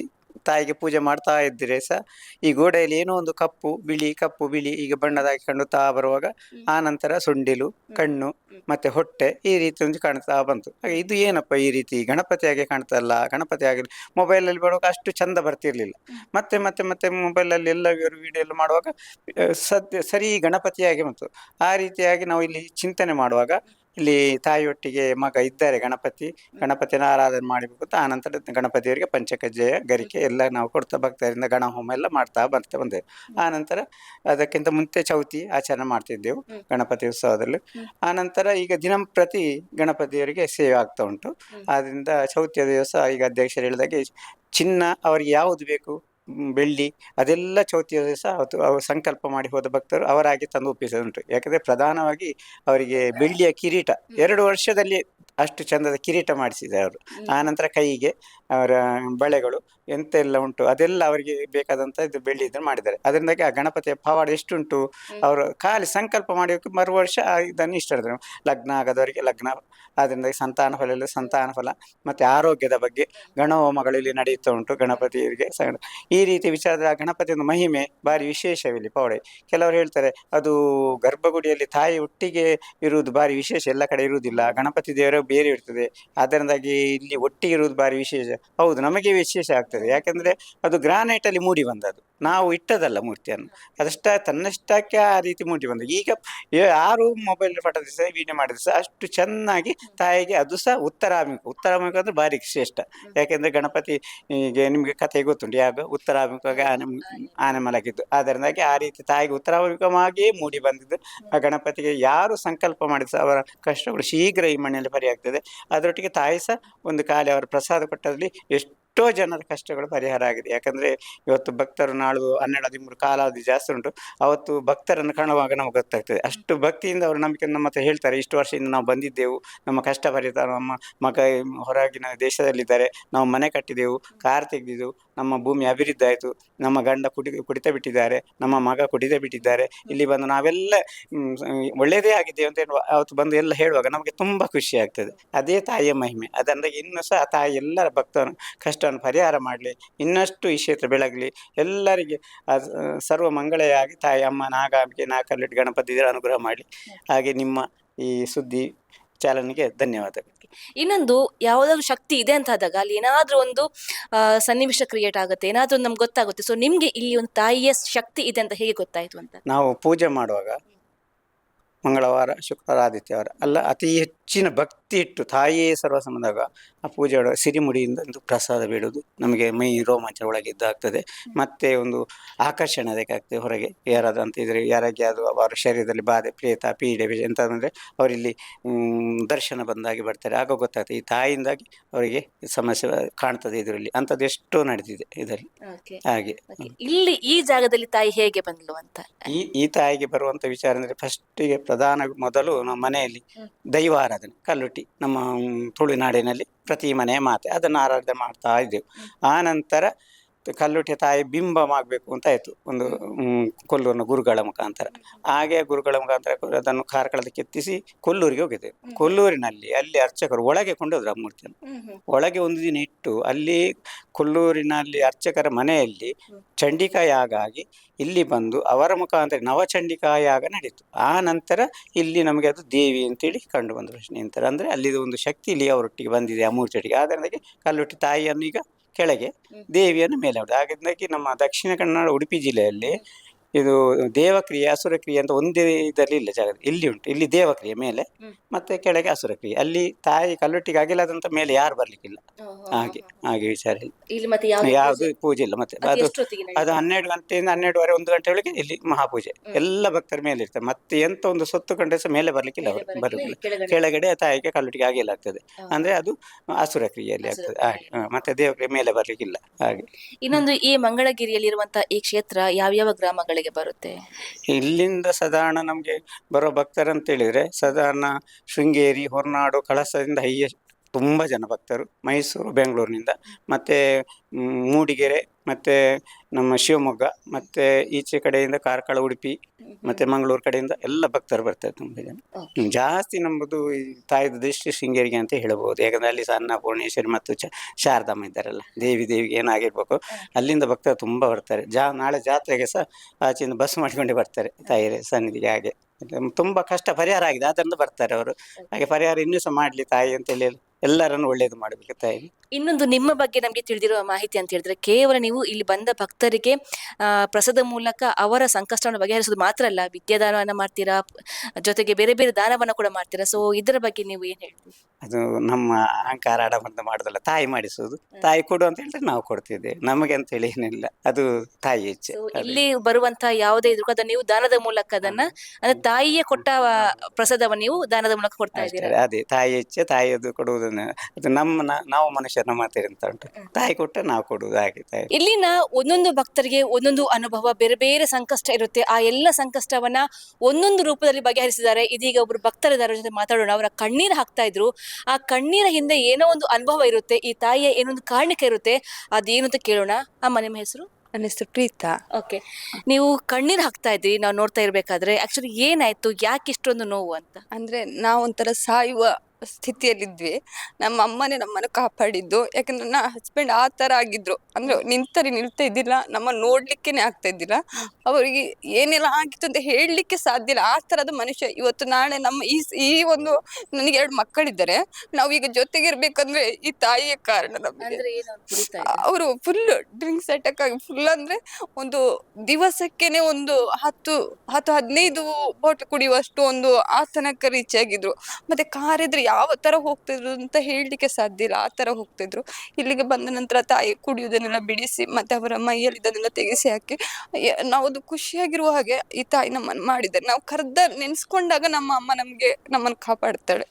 ತಾಯಿಗೆ ಪೂಜೆ ಮಾಡ್ತಾ ಇದ್ದರೆ ಸಹ ಈ ಗೋಡೆಯಲ್ಲಿ ಏನೋ ಒಂದು ಕಪ್ಪು ಬಿಳಿ ಕಪ್ಪು ಬಿಳಿ ಈಗ ಬಣ್ಣದಾಗಿ ಕಾಣುತ್ತಾ ಬರುವಾಗ ಆ ನಂತರ ಸುಂಡಿಲು ಕಣ್ಣು ಮತ್ತೆ ಹೊಟ್ಟೆ ಈ ರೀತಿ ಒಂದು ಕಾಣ್ತಾ ಬಂತು. ಹಾಗೆ ಇದು ಏನಪ್ಪ ಈ ರೀತಿ ಗಣಪತಿಯಾಗಿ ಕಾಣ್ತಾ ಇಲ್ಲ ಗಣಪತಿ ಮೊಬೈಲ್ ಮೊಬೈಲಲ್ಲಿ ಬರುವಾಗ ಅಷ್ಟು ಚಂದ ಬರ್ತಿರ್ಲಿಲ್ಲ. ಮತ್ತೆ ಮತ್ತೆ ಮತ್ತೆ ಮೊಬೈಲಲ್ಲಿ ಎಲ್ಲ ವಿಡಿಯೋ ಎಲ್ಲ ಮಾಡುವಾಗ ಸದ್ಯ ಸರಿ ಗಣಪತಿಯಾಗಿ ಬಂತು. ಆ ರೀತಿಯಾಗಿ ನಾವು ಇಲ್ಲಿ ಚಿಂತನೆ ಮಾಡುವಾಗ ಇಲ್ಲಿ ತಾಯಿಯೊಟ್ಟಿಗೆ ಮಗ ಇದ್ದಾರೆ ಗಣಪತಿ. ಗಣಪತಿನ ಆರಾಧನೆ ಮಾಡಬೇಕು ಅಂತ ಆನಂತರ ಗಣಪತಿಯವರಿಗೆ ಪಂಚಕಜ್ಜೆಯ ಗರಿಕೆ ಎಲ್ಲ ನಾವು ಕೊಡ್ತಾ ಭಕ್ತರಿಂದ ಗಣ ಹೋಮ ಎಲ್ಲ ಮಾಡ್ತಾ ಬರ್ತಾ ಬಂದೆವು ಆನಂತರ ಅದಕ್ಕಿಂತ ಮುಂಚೆ ಚೌತಿ ಆಚರಣೆ ಮಾಡ್ತಿದ್ದೆವು ಗಣಪತಿ ಉತ್ಸವದಲ್ಲಿ. ಆನಂತರ ಈಗ ದಿನಂಪ್ರತಿ ಗಣಪತಿಯವರಿಗೆ ಸೇವೆ ಆಗ್ತಾ ಉಂಟು. ಆದ್ದರಿಂದ ಚೌತಿಯ ದಿವಸ ಈಗ ಅಧ್ಯಕ್ಷರು ಹೇಳಿದಾಗೆ ಚಿನ್ನ ಅವರಿಗೆ ಯಾವುದು ಬೇಕು? ಬೆಳ್ಳಿ ಅದೆಲ್ಲ ಚೌತಿಯ ದಿವಸ ಅವತ್ತು ಅವರು ಸಂಕಲ್ಪ ಮಾಡಿ ಹೋದ ಭಕ್ತರು ಅವರಾಗಿ ತಂದು ಒಪ್ಪಿಸೋದುಂಟು ಯಾಕಂದ್ರೆ ಪ್ರಧಾನವಾಗಿ ಅವರಿಗೆ ಬೆಳ್ಳಿಯ ಕಿರೀಟ. ಎರಡು ವರ್ಷದಲ್ಲಿ ಅಷ್ಟು ಚಂದದ ಕಿರೀಟ ಮಾಡಿಸಿದೆ ಅವರು. ಆನಂತರ ಕೈಗೆ ಅವರ ಬಳೆಗಳು ಎಂತೆಲ್ಲ ಉಂಟು ಅದೆಲ್ಲ ಅವರಿಗೆ ಬೇಕಾದಂತ ಇದು ಬೆಳ್ಳಿ ಇದನ್ನು ಮಾಡಿದ್ದಾರೆ. ಅದರಿಂದಾಗಿ ಆ ಗಣಪತಿಯ ಪವಾಡ ಎಷ್ಟುಂಟು ಅವರು ಖಾಲಿ ಸಂಕಲ್ಪ ಮಾಡಿ ಮರು ವರ್ಷ ಇದನ್ನು ಇಷ್ಟ. ಲಗ್ನ ಆಗದವರಿಗೆ ಲಗ್ನ ಅದರಿಂದಾಗಿ ಸಂತಾನ ಫಲ ಇಲ್ಲ ಸಂತಾನ ಫಲ ಮತ್ತೆ ಆರೋಗ್ಯದ ಬಗ್ಗೆ ಗಣಹೋಮಗಳು ಇಲ್ಲಿ ನಡೆಯುತ್ತಾ ಉಂಟು ಗಣಪತಿಯರಿಗೆ ಈ ರೀತಿ ವಿಚಾರದ ಆ ಗಣಪತಿಯ ಮಹಿಮೆ ಭಾರಿ ವಿಶೇಷವಿಲ್ಲಿ ಪೌಡೆ ಕೆಲವರು ಹೇಳ್ತಾರೆ ಅದು ಗರ್ಭಗುಡಿಯಲ್ಲಿ ತಾಯಿ ಒಟ್ಟಿಗೆ ಇರುವುದು ಭಾರಿ ವಿಶೇಷ ಎಲ್ಲ ಕಡೆ ಇರುವುದಿಲ್ಲ. ಗಣಪತಿ ದೇವರ ಬೇರೆ ಇರ್ತದೆ. ಅದರಿಂದಾಗಿ ಇಲ್ಲಿ ಒಟ್ಟಿಗೆ ಇರುವುದು ಭಾರಿ ವಿಶೇಷ. ಹೌದು, ನಮಗೆ ವಿಶೇಷ ಆಗ್ತದೆ. ಯಾಕೆಂದರೆ ಅದು ಗ್ರಾನೈಟಲ್ಲಿ ಮೂಡಿ ಬಂದದ್ದು. ನಾವು ಇಟ್ಟದಲ್ಲ ಮೂರ್ತಿಯನ್ನು. ಅದಷ್ಟ ತನ್ನಷ್ಟಕ್ಕೆ ಆ ರೀತಿ ಮೂಡಿ ಬಂದ ಈಗ ಯಾರು ಮೊಬೈಲ್ ಪಟದ ಸಹ ವೀಡಿಯೋ ಮಾಡಿದ್ರೆ ಸಹ ಅಷ್ಟು ಚೆನ್ನಾಗಿ ತಾಯಿಗೆ ಅದು ಸಹ ಉತ್ತರಾಭಿಮುಖ. ಉತ್ತರಾಭಿಮುಖ ಅಂದರೆ ಭಾರಿ ಶ್ರೇಷ್ಠ. ಯಾಕೆಂದರೆ ಗಣಪತಿ ಈಗ ನಿಮಗೆ ಕಥೆ ಗೊತ್ತುಂಟು. ಯಾವಾಗ ಉತ್ತರಾಭಿಮುಖವಾಗಿ ಆನೆ ಆನೆ ಮಲಗಿದ್ದು ಅದರಿಂದಾಗಿ ಆ ರೀತಿ ತಾಯಿಗೆ ಉತ್ತರಾಭಿಮುಖವಾಗಿಯೇ ಮೂಡಿ ಬಂದಿದ್ದು. ಆ ಗಣಪತಿಗೆ ಯಾರು ಸಂಕಲ್ಪ ಮಾಡಿದ ಅವರ ಕಷ್ಟಗಳು ಶೀಘ್ರ ಈ ಮನೆಯಲ್ಲಿ ಪರಿಹಾಗ್ತದೆ ಅದರೊಟ್ಟಿಗೆ ತಾಯಿ ಸಹ ಒಂದು ಕಾಲಿ ಅವರ ಪ್ರಸಾದ ಕೊಟ್ಟಲ್ಲಿ ಎಷ್ಟೋ ಜನರ ಕಷ್ಟಗಳು ಪರಿಹಾರ ಆಗಿದೆ. ಯಾಕಂದ್ರೆ ಇವತ್ತು ಭಕ್ತರು ನಾಳು ಹನ್ನೆರಡು, ಹದಿಮೂರು ಕಾಲಾವಧಿ ಜಾಸ್ತಿ ಉಂಟು. ಅವತ್ತು ಭಕ್ತರನ್ನು ಕಾಣುವಾಗ ನಮಗೆ ಗೊತ್ತಾಗ್ತದೆ. ಅಷ್ಟು ಭಕ್ತಿಯಿಂದ ಅವರು ನಂಬಿಕೆ ನಮ್ಮ ಹತ್ರ ಹೇಳ್ತಾರೆ. ಇಷ್ಟು ವರ್ಷದಿಂದ ನಾವು ಬಂದಿದ್ದೆವು. ನಮ್ಮ ಕಷ್ಟ ಪರಿಹಾರ, ನಮ್ಮ ಮಗ ಹೊರಗಿನ ದೇಶದಲ್ಲಿದ್ದಾರೆ. ನಾವು ಮನೆ ಕಟ್ಟಿದೆವು, ಕಾರ್ ತೆಗೆದಿದ್ದೆವು ನಮ್ಮ ಭೂಮಿ ಅಭಿವೃದ್ಧಿ ಆಯಿತು. ನಮ್ಮ ಗಂಡ ಕುಡಿ, ಕುಡಿತ ಬಿಟ್ಟಿದ್ದಾರೆ. ನಮ್ಮ ಮಗ ಕುಡಿತ ಬಿಟ್ಟಿದ್ದಾರೆ. ಇಲ್ಲಿ ಬಂದು ನಾವೆಲ್ಲ ಒಳ್ಳೆಯದೇ ಆಗಿದ್ದೇವೆ ಅಂತ ಅವತ್ತು ಬಂದು ಎಲ್ಲ ಹೇಳುವಾಗ ನಮಗೆ ತುಂಬ ಖುಷಿ ಆಗ್ತದೆ. ಅದೇ ತಾಯಿಯ ಮಹಿಮೆ. ಅದರಿಂದ ಇನ್ನೂ ಸಹ ತಾಯಿ, ಎಲ್ಲರ ಭಕ್ತನ ಕಷ್ಟವನ್ನು ಪರಿಹಾರ ಮಾಡಲಿ ಇನ್ನಷ್ಟು ಈ ಕ್ಷೇತ್ರ ಬೆಳಗಲಿ. ಎಲ್ಲರಿಗೆ ಸರ್ವ ಮಂಗಳೆಯಾಗಿ ತಾಯಿ ಅಮ್ಮ ನಾಗಾಂಬಿಕೆ ನಾಕಲ್ಲಿಟ್ಟು ಗಣಪತಿ ಅನುಗ್ರಹ ಮಾಡಲಿ. ಹಾಗೆ ನಿಮ್ಮ ಈ ಸುದ್ದಿ ಚಾಲನೆಗೆ ಧನ್ಯವಾದಗಳು. ಇನ್ನೊಂದು ಯಾವುದಾದ್ರು ಶಕ್ತಿ ಇದೆ ಅಂತ ಆದಾಗ ಅಲ್ಲಿ ಏನಾದ್ರೂ ಒಂದು ಸನ್ನಿವೇಶ ಕ್ರಿಯೇಟ್ ಆಗುತ್ತೆ ಏನಾದ್ರೂ ನಮ್ಗೆ ಗೊತ್ತಾಗುತ್ತೆ. ಸೊ ನಿಮ್ಗೆ ಇಲ್ಲಿ ಒಂದು ತಾಯಿಯ ಶಕ್ತಿ ಇದೆ ಅಂತ ಹೇಗೆ ಗೊತ್ತಾಯ್ತು ಅಂತ? ನಾವು ಪೂಜೆ ಮಾಡುವಾಗ ಮಂಗಳವಾರ ಶುಕ್ರವಾರ ಆದಿತ್ಯವಾರ ಅಲ್ಲ ಅತಿ ಹೆಚ್ಚಿನ ಭಕ್ತಿ ಇಟ್ಟು ತಾಯಿಯೇ ಸರ್ವ ಸಂಬಂಧಾಗ ಆ ಪೂಜೆ ಸಿರಿಮುಡಿಯಿಂದ ಒಂದು ಪ್ರಸಾದ ಬೀಳೋದು ನಮಗೆ ಮೈ ರೋಮಾಂಚ ಒಳಗೆ ಇದ್ದಾಗ್ತದೆ. ಮತ್ತೆ ಒಂದು ಆಕರ್ಷಣೆ ಅದಕ್ಕೆ ಆಗ್ತದೆ ಹೊರಗೆ. ಯಾರಾದ್ರು ಅಂತ ಇದ್ರೆ ಯಾರಿಗೆ ಅದು ಅವರ ಶರೀರದಲ್ಲಿ ಬಾಧೆ ಪ್ರೇತ ಪೀಡೆ ಬೀಜ ಎಂತ ಅಂದರೆ ಅವರಿಲ್ಲಿ ದರ್ಶನ ಬಂದಾಗಿ ಬರ್ತಾರೆ. ಆಗ ಗೊತ್ತಾಗ್ತದೆ ಈ ತಾಯಿಯಿಂದಾಗಿ ಅವರಿಗೆ ಸಮಸ್ಯೆ ಕಾಣ್ತದೆ ಇದರಲ್ಲಿ. ಅಂಥದ್ದು ಎಷ್ಟೋ ನಡೆದಿದೆ ಇದರಲ್ಲಿ. ಹಾಗೆ. ಇಲ್ಲಿ ಈ ಜಾಗದಲ್ಲಿ ತಾಯಿ ಹೇಗೆ ಬಂದ್ಲು ಅಂತ? ಈ ಈ ತಾಯಿಗೆ ಬರುವಂತ ವಿಚಾರ ಅಂದ್ರೆ ಫಸ್ಟಿಗೆ ಪ್ರಧಾನ ಮೊದಲು ನಮ್ಮ ಮನೆಯಲ್ಲಿ ದೈವ ಆರಾಧನೆ ಕಲ್ಲುಟ್ಟಿ ನಮ್ಮ ತುಳುನಾಡಿನಲ್ಲಿ ಪ್ರತಿ ಮನೆಯ ಮಾತೆ ಅದನ್ನು ಆರಾಧನೆ ಮಾಡ್ತಾ ಇದ್ದೆವು. ಆ ನಂತರ ಕಲ್ಲುಟ್ಟಿಯ ತಾಯಿ ಬಿಂಬವಾಗಬೇಕು ಅಂತ ಆಯಿತು. ಒಂದು ಕೊಲ್ಲೂರಿನ ಗುರುಗಳ ಮುಖಾಂತರ. ಹಾಗೆ ಗುರುಗಳ ಮುಖಾಂತರ ಅದನ್ನು ಕಾರ್ಕಳದ ಕೆತ್ತಿಸಿ ಕೊಲ್ಲೂರಿಗೆ ಹೋಗಿದೆ ಕೊಲ್ಲೂರಿನಲ್ಲಿ ಅಲ್ಲಿ ಅರ್ಚಕರು ಒಳಗೆ ಕೊಂಡೋದ್ರು ಆ ಮೂರ್ತಿಯನ್ನು. ಒಳಗೆ ಒಂದು ದಿನ ಇಟ್ಟು ಅಲ್ಲಿ ಕೊಲ್ಲೂರಿನಲ್ಲಿ ಅರ್ಚಕರ ಮನೆಯಲ್ಲಿ ಚಂಡಿಕಾ ಯಾಗ ಆಗಿ ಇಲ್ಲಿ ಬಂದು ಅವರ ಮುಖಾಂತರ ನವಚಂಡಿಕಾ ಯಾಗ ನಡೀತು. ಆ ನಂತರ ಇಲ್ಲಿ ನಮಗೆ ಅದು ದೇವಿ ಅಂತೇಳಿ ಕಂಡು ಬಂದ ಪ್ರಶ್ನೆ ಅಂತಾರೆ ಅಂದರೆ ಅಲ್ಲಿ ಒಂದು ಶಕ್ತಿ ಇಲ್ಲಿ ಅವರೊಟ್ಟಿಗೆ ಬಂದಿದೆ ಆ ಮೂರ್ತಿಯೊಟ್ಟಿಗೆ. ಆದ್ದರಿಂದಾಗಿ ಕಲ್ಲುಟ್ಟಿ ತಾಯಿಯನ್ನು ಈಗ ಕೆಳಗೆ ದೇವಿಯನ್ನು ಮೇಲೆ ಹೊಡೆದು ಹಾಗಾಗಿ ನಮ್ಮ ದಕ್ಷಿಣ ಕನ್ನಡ ಉಡುಪಿ ಜಿಲ್ಲೆಯಲ್ಲಿ ಇದು ದೇವಕ್ರಿಯೆ ಅಸುರಕ್ರಿಯೆ ಅಂತ ಒಂದೇ ಇದರಲ್ಲಿ ಇಲ್ಲ ಜಾಗ ಇಲ್ಲಿ ಉಂಟು. ಇಲ್ಲಿ ದೇವಕ್ರಿಯೆ ಮೇಲೆ ಮತ್ತೆ ಕೆಳಗೆ ಅಸುರಕ್ರಿಯೆ. ಅಲ್ಲಿ ತಾಯಿ ಕಲ್ಲೊಟ್ಟಿಗೆ ಆಗಿಲ್ಲದಂತ ಮೇಲೆ ಯಾರು ಬರ್ಲಿಕ್ಕಿಲ್ಲ. ಹಾಗೆ ಹಾಗೆ ವಿಚಾರ ಇಲ್ಲ. ಯಾವ್ದು ಪೂಜೆ? ಇಲ್ಲ ಮತ್ತೆ ಅದು ಅದು? ಹನ್ನೆರಡು ಗಂಟೆಯಿಂದ ಹನ್ನೆರಡುವರೆ ಒಂದು ಗಂಟೆ ಒಳಗೆ ಇಲ್ಲಿ ಮಹಾಪೂಜೆ. ಎಲ್ಲ ಭಕ್ತರ ಮೇಲೆ ಇರ್ತಾರೆ ಮತ್ತೆ ಎಂತ ಒಂದು ಸೊತ್ತು ಕಂಡ್ರೆ ಸಹ ಮೇಲೆ ಬರ್ಲಿಕ್ಕಿಲ್ಲ ಮೇಲೆ ಅವರು ಬರ್ಲಿಕ್ಕೆ ಬರುದಿಲ್ಲ ಕೆಳಗಡೆ. ತಾಯಿಗೆ ಕಲ್ಲುಟಿಗೆ ಆಗಿಲ್ಲ ಆಗ್ತದೆ ಅಂದ್ರೆ ಅದು ಅಸುರ ಕ್ರಿಯೆಯಲ್ಲಿ ಅಸುರ ಆಗ್ತದೆ ಹಾಗೆ ಮತ್ತೆ ದೇವಕ್ರಿಯೆ ಮೇಲೆ ಬರ್ಲಿಕ್ಕಿಲ್ಲ. ಹಾಗೆ. ಇನ್ನೊಂದು ಈ ಮಂಗಳಗಿರಿಯಲ್ಲಿರುವಂತಹ ಈ ಕ್ಷೇತ್ರ ಯಾವ್ಯಾವ ಗ್ರಾಮಗಳಿಗೆ ಬರುತ್ತೆ? ಇಲ್ಲಿಂದ ಸಾಧಾರಣ ನಮಗೆ ಬರೋ ಭಕ್ತರಂತ ಹೇಳಿದ್ರೆ ಸಾಧಾರಣ ಶೃಂಗೇರಿ ಹೊರನಾಡು ಕಳಸದಿಂದ ಹೈಯ ತುಂಬ ಜನ ಭಕ್ತರು ಮೈಸೂರು ಬೆಂಗಳೂರಿನಿಂದ. ಮತ್ತು ಮೂಡಿಗೆರೆ ಮತ್ತು ನಮ್ಮ ಶಿವಮೊಗ್ಗ ಮತ್ತು ಈಚೆ ಕಡೆಯಿಂದ ಕಾರ್ಕಳ ಉಡುಪಿ ಮತ್ತು ಮಂಗಳೂರು ಕಡೆಯಿಂದ ಎಲ್ಲ ಭಕ್ತರು ಬರ್ತಾರೆ ತುಂಬ ಜನ. ಹ್ಮ್, ಜಾಸ್ತಿ ನಂಬುದು ಈ ತಾಯಿದು ದೃಷ್ಟಿ ಶೃಂಗೇರಿಗೆ ಅಂತ ಹೇಳ್ಬೋದು. ಯಾಕಂದರೆ ಅಲ್ಲಿ ಸಣ್ಣ ಪೂರ್ಣೇಶ್ವರಿ ಮತ್ತು ಚ ಶಾರದಮ್ಮ ಇದ್ದಾರಲ್ಲ ದೇವಿ ದೇವಿಗೆ ಏನಾಗಿರ್ಬೇಕು ಅಲ್ಲಿಂದ ಭಕ್ತರು ತುಂಬ ಬರ್ತಾರೆ. ಜಾ ನಾಳೆ ಜಾತ್ರೆಗೆ ಸಹ ಆಚೆಯಿಂದ ಬಸ್ ಮಾಡಿಕೊಂಡೇ ಬರ್ತಾರೆ ತಾಯಿ ಸನ್ನಿಧಿಗೆ ಹಾಗೆ. ತುಂಬ ಕಷ್ಟ ಪರಿಹಾರ ಆಗಿದೆ ಅದರಿಂದ ಬರ್ತಾರೆ ಅವರು. ಹಾಗೆ ಪರಿಹಾರ ಇನ್ನೂ ಸಹ ಮಾಡಲಿ ತಾಯಿ ಅಂತೇಳಿ ಎಲ್ಲರನ್ನು ಒಳ್ಳೇದು ಮಾಡಬೇಕು ತಾಯಿ ಇನ್ನೊಂದು ನಿಮ್ಮ ಬಗ್ಗೆ ನಮಗೆ ತಿಳಿದಿರುವ ಮಾಹಿತಿ ಅಂತ ಹೇಳಿದ್ರೆ ಕೇವಲ ನೀವು ಇಲ್ಲಿ ಬಂದ ಭಕ್ತರಿಗೆ ಆ, ಪ್ರಸಾದ ಮೂಲಕ ಅವರ ಸಂಕಷ್ಟವನ್ನು ಬಗೆಹರಿಸೋದು ಮಾತ್ರ ಅಲ್ಲ ವಿದ್ಯಾದಾನವನ್ನ ಮಾಡ್ತೀರಾ ಜೊತೆಗೆ ಬೇರೆ ಬೇರೆ ದಾನವನ್ನ ಕೂಡ ಮಾಡ್ತೀರಾ? ಸೊ ಇದರ ಬಗ್ಗೆ ನೀವು ಏನ್ ಹೇಳ್ತೀರಿ? ಅದು ನಮ್ಮ ಅಹಂಕಾರ ಆಡಂಬರದ ಮಾಡೋದಲ್ಲ ತಾಯಿ ಮಾಡಿಸೋದು ತಾಯಿ ಕೊಡು ಅಂತ ಹೇಳಿದ್ರೆ ನಾವು ಕೊಡ್ತಿದ್ದೆ ನಮಗೆ ಅಂತ ಹೇಳಿ ಏನಿಲ್ಲ ಅದು ತಾಯಿ ಇಚ್ಛೆ. ಸೊ ಇಲ್ಲಿ ಬರುವಂತಹ ಯಾವುದೇ ಇದ್ರು ಅದನ್ನ ನೀವು ದಾನದ ಮೂಲಕ ಅದನ್ನ ಅಂದ್ರೆ ತಾಯಿಯೇ ಕೊಟ್ಟ ಆ, ಪ್ರಸಾದವನ್ನು ನೀವು ದಾನದ ಮೂಲಕ ಕೊಡ್ತಾ ಅಷ್ಟೇ, ಇದ್ದೀರಾ? ಅದೇ ತಾಯಿ ಇಚ್ಛೆ ತಾಯಿಯದು ಕೊಡುವುದನ್ನ ಅದು ನಮ್ಮ ನ- ನಾವು ಮನುಷ್ಯನ ಮಾತಿರ ಅಂತ ಉಂಟು. ತಾಯಿ ಕೊಟ್ಟ ನಾವು ಕೊಡುವುದು ಹಾಗೆ ತಾಯಿ ಇಲ್ಲಿನ ಒಂದೊಂದು ಭಕ್ತರಿಗೆ ಒಂದೊಂದು ಅನುಭವ ಬೇರೆ ಬೇರೆ ಸಂಕಷ್ಟ ಇರುತ್ತೆ. ಆ ಎಲ್ಲ ಸಂಕಷ್ಟವನ್ನ ಒಂದೊಂದು ರೂಪದಲ್ಲಿ ಬಗೆಹರಿಸಿದ್ದಾರೆ. ಇದೀಗ ಒಬ್ರು ಭಕ್ತರಿದ್ದಾರೆ ಅವ್ರ ಜೊತೆ ಮಾತಾಡೋಣ. ಅವರ ಕಣ್ಣೀರು ಹಾಕ್ತಾ ಇದ್ರು. ಆ ಕಣ್ಣೀರ ಹಿಂದೆ ಏನೋ ಒಂದು ಅನುಭವ ಇರುತ್ತೆ. ಈ ತಾಯಿಯ ಏನೊಂದು ಕಾರಣಕ್ಕೆ ಇರುತ್ತೆ ಅದೇನು ಅಂತ ಕೇಳೋಣ. ಆ ನಿಮ್ಮ ಹೆಸರು? ನನ್ನ ಹೆಸರು ಪ್ರೀತಾ. ಓಕೆ. ನೀವು ಕಣ್ಣೀರು ಹಾಕ್ತಾ ಇದ್ರಿ ನಾವು ನೋಡ್ತಾ ಇರ್ಬೇಕಾದ್ರೆ. ಆಕ್ಚುಲಿ ಏನಾಯ್ತು? ಯಾಕೆ ಇಷ್ಟೊಂದು ನೋವು ಅಂತ? ಅಂದ್ರೆ ನಾವೊಂಥರ ಸಾಯುವ ಸ್ಥಿತಿಯಲ್ಲಿದ್ವಿ. ನಮ್ಮ ಅಮ್ಮನೇ ನಮ್ಮನ್ನು ಕಾಪಾಡಿದ್ದು. ಯಾಕಂದ್ರೆ ನನ್ನ ಹಸ್ಬೆಂಡ್ ಆ ಥರ ಆಗಿದ್ರು. ಅಂದ್ರೆ ನಿಂತರೆ ನಿಲ್ತಾ ಇದ್ದಿಲ್ಲ ನಮ್ಮ ನೋಡ್ಲಿಕ್ಕೇನೆ ಆಗ್ತಾ ಇದ್ದಿಲ್ಲ. ಅವರಿಗೆ ಏನೆಲ್ಲ ಆಗಿತ್ತು ಅಂತ ಹೇಳಲಿಕ್ಕೆ ಸಾಧ್ಯ ಇಲ್ಲ. ಆ ಥರದ ಮನುಷ್ಯ ಇವತ್ತು ನಾಳೆ ನಮ್ಮ ಈ ಈ ಒಂದು ನನಗೆ ಎರಡು ಮಕ್ಕಳಿದ್ದಾರೆ. ನಾವೀಗ ಜೊತೆಗಿರ್ಬೇಕಂದ್ರೆ ಈ ತಾಯಿಯ ಕಾರಣ ನಮಗೆ. ಅವ್ರು ಫುಲ್ ಡ್ರಿಂಕ್ಸ್ ಅಟ್ಯಾಕ್ ಆಗಿ ಫುಲ್ ಅಂದ್ರೆ ಒಂದು ದಿವಸಕ್ಕೇನೆ ಒಂದು ಹತ್ತು ಹತ್ತು ಹದಿನೈದು ಬಾಟಲ್ ಕುಡಿಯುವಷ್ಟು ಒಂದು ಆತನಕ ತನಕ ರೀಚ್ ಆಗಿದ್ರು ಮತ್ತೆ ಕಾರ್ ಇದ್ರೆ ಯಾವ ತರ ಹೋಗ್ತಿದ್ರು ಅಂತ ಹೇಳಲಿಕ್ಕೆ ಸಾಧ್ಯ ಇಲ್ಲ ಆ ತರ ಹೋಗ್ತಿದ್ರು. ಇಲ್ಲಿಗೆ ಬಂದ ನಂತರ ತಾಯಿ ಕುಡಿಯುವುದನ್ನೆಲ್ಲ ಬಿಡಿಸಿ ಮತ್ತೆ ಅವರ ಮೈಯಲ್ಲಿದ್ದನ್ನೆಲ್ಲ ತೆಗೆಸಿ ಹಾಕಿ ನಾವು ಅದು ಖುಷಿಯಾಗಿರುವ ಹಾಗೆ ಈ ತಾಯಿ ನಮ್ಮನ್ನು ಮಾಡಿದ್ದಾರೆ. ನಾವು ಕರ್ದ ನೆನ್ಸ್ಕೊಂಡಾಗ ನಮ್ಮ ಅಮ್ಮ ನಮ್ಗೆ ನಮ್ಮನ್ನು ಕಾಪಾಡ್ತಾಳೆ.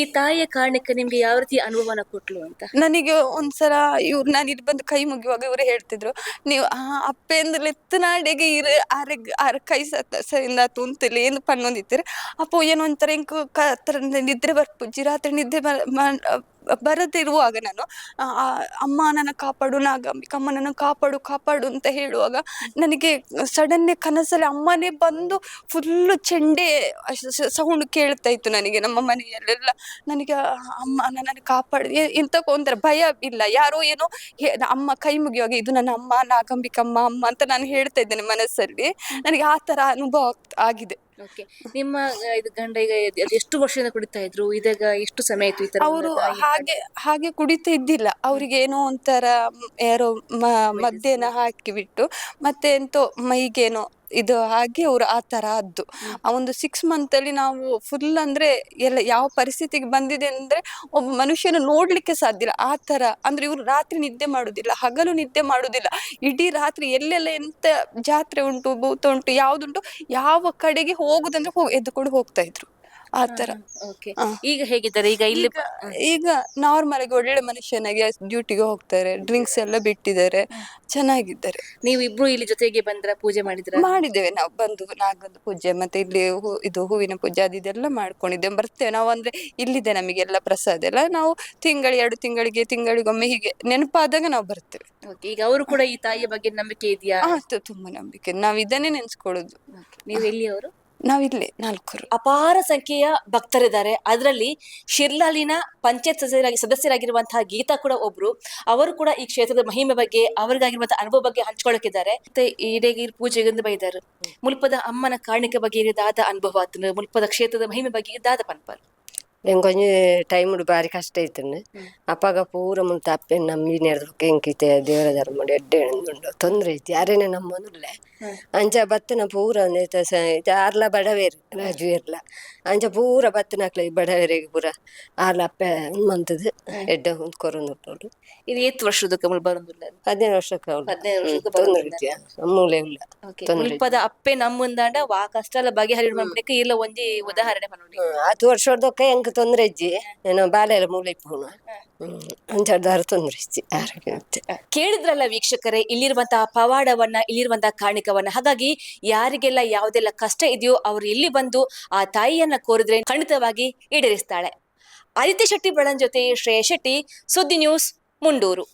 ಈ ತಾಯಿಯ ಕಾರಣಕ್ಕೆ ನಿಮ್ಗೆ ಯಾವ ರೀತಿ ಅನುಭವನ ಕೊಟ್ಲು ಅಂತ? ನನಗೆ ಒಂದ್ಸಲ ಇವ್ರು ನಾನು ಇಲ್ಲಿ ಬಂದು ಕೈ ಮುಗಿಯುವಾಗ ಇವರು ಹೇಳ್ತಿದ್ರು ನೀವು ಆ ಅಪ್ಪೆಂದು ಲೆತ್ತನಾಡೆಗೆ ಇರು ಆರ ಅರ ಕೈ ಸತ್ತ ಸರಿಂದ ತುಂತಿಲ್ಲ ಏನು ಪಣ್ಣೊಂದಿತ್ತೀರಿ ಅಪ್ಪ ಏನೋ ಒಂಥರ ಇಂಕು ಕ ನಿದ್ರೆ ಬರ್ಪುಜ್ಜಿ ರಾತ್ರಿ ನಿದ್ದೆ ಬರದೇ ಇರುವಾಗ ಬರದಿರುವಾಗ ನಾನು ಅಮ್ಮ ನನ್ನ ಕಾಪಾಡು ನಾಗಂಬಿಕ ಅಮ್ಮ ನನ್ನ ಕಾಪಾಡು ಕಾಪಾಡು ಅಂತ ಹೇಳುವಾಗ ನನಗೆ ಸಡನ್ನೇ ಕನಸಲ್ಲಿ ಅಮ್ಮನೇ ಬಂದು ಫುಲ್ಲು ಚೆಂಡೆ ಸೌಂಡ್ ಕೇಳ್ತಾ ಇತ್ತು ನನಗೆ ನಮ್ಮ ಮನೆಯಲ್ಲೆಲ್ಲ. ನನಗೆ ಅಮ್ಮ ನನ್ನನ್ನು ಕಾಪಾಡು ಎಂತ ಒಂಥರ ಭಯ ಇಲ್ಲ. ಯಾರೋ ಏನೋ ಅಮ್ಮ ಕೈ ಮುಗಿಯುವಾಗ ಇದು ನನ್ನ ಅಮ್ಮ ನಾಗಂಬಿಕಮ್ಮ ಅಮ್ಮ ಅಂತ ನಾನು ಹೇಳ್ತಾ ಇದ್ದೇನೆ ಮನಸ್ಸಲ್ಲಿ. ನನಗೆ ಆ ಥರ ಅನುಭವ ಆಗಿದೆ ಓಕೆ. ನಿಮ್ಮ ಇದು ಗಂಡ ಈಗ ಎಷ್ಟು ವರ್ಷದಿಂದ ಕುಡಿತಾ ಇದ್ರು? ಇದಾಗ ಎಷ್ಟು ಸಮಯ ಆಯ್ತು ಈ ತರ ಅವರು ಹಾಗೆ ಹಾಗೆ ಕುಡಿತಾ ಇದ್ದಿಲ್ಲ. ಅವ್ರಿಗೆ ಏನೋ ಒಂಥರ ಮ್, ಯಾರೋ ಮ- ಮದ್ದೇನ ಹಾಕಿ ಬಿಟ್ಟು ಮತ್ತೆ ಎಂತೋ ಮೈಗೇನೋ ಇದು ಹಾಗೆ ಅವರು ಆ ಥರ ಆದ್ದು. ಆ ಒಂದು ಸಿಕ್ಸ್ ಮಂತ್ ಅಲ್ಲಿ ನಾವು ಫುಲ್ ಅಂದ್ರೆ ಎಲ್ಲ ಯಾವ ಪರಿಸ್ಥಿತಿಗೆ ಬಂದಿದೆ ಅಂದ್ರೆ ಒಬ್ಬ ಮನುಷ್ಯನ ನೋಡಲಿಕ್ಕೆ ಸಾಧ್ಯ ಇಲ್ಲ. ಆ ಥರ ಅಂದ್ರೆ ಇವರು ರಾತ್ರಿ ನಿದ್ದೆ ಮಾಡೋದಿಲ್ಲ ಹಗಲು ನಿದ್ದೆ ಮಾಡೋದಿಲ್ಲ. ಇಡೀ ರಾತ್ರಿ ಎಲ್ಲೆಲ್ಲ ಎಂತ ಜಾತ್ರೆ ಉಂಟು ಭೂತ ಉಂಟು ಯಾವ್ದುಂಟು ಯಾವ ಕಡೆಗೆ ಹೋಗುದಂದ್ರೆ ಹೋಗಿ ಎದ್ದುಕೊಂಡು ಹೋಗ್ತಾ ಇದ್ರು. ಆ ತರ ಓಕೆ. ಈಗ ಹೇಗಿದ್ದಾರೆ? ಈಗ ಇಲ್ಲಿ ಈಗ ನಾರ್ಮಲ್ ಆಗಿ ಒಳ್ಳೆ ಮನುಷ್ಯನಾಗಿ ಡ್ಯೂಟಿಗೆ ಹೋಗ್ತಾರೆ ಡ್ರಿಂಕ್ಸ್ ಎಲ್ಲ ಬಿಟ್ಟಿದ್ದಾರೆ ಚೆನ್ನಾಗಿದ್ದಾರೆ. ನೀವು ಇಬ್ರು ಇಲ್ಲಿ ಜೊತೆಗೆ ಬಂದ್ರ ಪೂಜೆ ಮಾಡಿದ್ರೆ? ಮಾಡಿದ್ದೇವೆ. ನಾವು ಬಂದು ನಾಗದ ಪೂಜೆ ಮತ್ತೆ ಇಲ್ಲಿ ಹೂ ಇದು ಹೂವಿನ ಪೂಜೆ ಅದು ಇದೆಲ್ಲ ಮಾಡ್ಕೊಂಡಿದ್ದೇವೆ. ಬರ್ತೇವೆ. ನಾವು ಅಂದ್ರೆ ಇಲ್ಲಿದೆ ನಮಗೆಲ್ಲ ಪ್ರಸಾದ ಎಲ್ಲ. ನಾವು ತಿಂಗಳು ಎರಡು ತಿಂಗಳಿಗೆ ತಿಂಗಳಿಗೊಮ್ಮೆ ಹೀಗೆ ನೆನಪಾದಾಗ ನಾವು ಬರ್ತೇವೆ. Okay, ಈಗ ಅವರು ಕೂಡ ಈ ತಾಯಿಯ ಬಗ್ಗೆ ನಂಬಿಕೆ ಇದೆಯಾ? ತುಂಬಾ ನಂಬಿಕೆ. ನಾವು ಇದನ್ನೇ ನೆನ್ಸ್ಕೊಳ್ಳೋದು ನೀವು ಎಲ್ಲಿಯವರು? ನಾವಿಲ್ಲೇ ನಾಲ್ಕರು. ಅಪಾರ ಸಂಖ್ಯೆಯ ಭಕ್ತರಿದ್ದಾರೆ. ಅದರಲ್ಲಿ ಶಿರ್ಲಾಲಿನ ಪಂಚಾಯತ್ ಸದಸ್ಯರಾಗಿ ಸದಸ್ಯರಾಗಿರುವಂತಹ ಗೀತಾ ಕೂಡ ಒಬ್ರು. ಅವರು ಕೂಡ ಈ ಕ್ಷೇತ್ರದ ಮಹಿಮೆ ಬಗ್ಗೆ ಅವರಿಗಾಗಿರುವಂತಹ ಅನುಭವ ಬಗ್ಗೆ ಹಂಚ್ಕೊಳ್ಳೋಕಿದ್ದಾರೆ ಮತ್ತೆ ಈಡೇಗಿ ಪೂಜೆಗೆಂದು ಬೈದಾರು. ಮುಲ್ಪದ ಅಮ್ಮನ ಕಾಣಿಕೆ ಬಗ್ಗೆ ಇದಾದ ಅನುಭವ ಆತನು. ಮುಲ್ಪದ ಕ್ಷೇತ್ರದ ಮಹಿಮೆ ಬಗ್ಗೆ ಇದಾದ ಪನ್ಪಲ್ ಎಂಕೊಂಜಿ ಟೈಮ್ ಬಾರಿ ಕಷ್ಟ ಇತ್ತಂಡು ಅಪ್ಪಾಗ ಪೂರ ಮುಂತ ಅಪ್ಪೆ ನಂಬಿ ನೆಡ್ದೊಕ್ಕೆ ಕೆಂಕಿತೆ ದೇವರ ಧರ್ಮ ಎಡ್ಡೆ ಉಂಡು ತೊಂದರೆ ಐತಿ ಯಾರೇನೆ ನಮ್ಮನುಲ್ಲೆ ಅಂಚ ಬತ್ತನ ಪೂರ ಸ ಆರ್ಲ ಬಡವೇರ್ ರಾಜು ಇರ್ಲ. ಅಂಚ ಪೂರ ಬತ್ತನ ಹಾಕ್ಲ ಈ ಬಡವೇರಿಗೆ ಪೂರ ಆರ್ಲ ಅಪ್ಪೆ ಮಂತದು ಎಡ್ಡೆ ಹೊಂದ್ ಕೊರೊಂದು ಇದು ಏತ್ ವರ್ಷದ ಕಮಲ್ ಬರೋದಿಲ್ಲ ಹದಿನೈದು ವರ್ಷಕ್ಕೆ ಅವ್ಳು. ಹದಿನೈದು ವರ್ಷಕ್ಕೆ ಹ್ಮ್, ತೊಂದ್ರೆ ಮೂಲೆ ಇಲ್ಲ. ಮುಲ್ಪದ ಅಪ್ಪೆ ನಮ್ಮಂದಾಂಡ ವಾ ಕಷ್ಟಲ ಬಗೆಹರಿ ಮಾಡ್ಬೇಕು. ಇಲ್ಲ ಒಂಜಿ ಉದಾಹರಣೆ ಹತ್ತು ವರ್ಷದ ಎಂಕ್ ತೊಂದ್ರೆ ಇಜ್ಜಿ ಏನೋ ಬಾಲೆ ಎಲ್ಲ ಮೂಲೆ ಇಪ್ಪುನು ಹ್ಮ್ ತೊಂದರೆ ಕೇಳಿದ್ರಲ್ಲ ವೀಕ್ಷಕರೇ, ಇಲ್ಲಿರುವಂತಹ ಪವಾಡವನ್ನ, ಇಲ್ಲಿರುವಂತಹ ಕಾಣಿಕವನ್ನ. ಹಾಗಾಗಿ ಯಾರಿಗೆಲ್ಲ ಯಾವುದೆಲ್ಲ ಕಷ್ಟ ಇದೆಯೋ ಅವರು ಇಲ್ಲಿ ಬಂದು ಆ ತಾಯಿಯನ್ನ ಕೋರಿದ್ರೆ ಖಂಡಿತವಾಗಿ ಈಡೇರಿಸ್ತಾಳೆ. ಆದಿತ್ಯ ಶೆಟ್ಟಿ ಬಳನ್ ಜೊತೆ ಶ್ರೇಯ ಶೆಟ್ಟಿ, ಸುದ್ದಿ ನ್ಯೂಸ್, ಮುಂಡೂರು.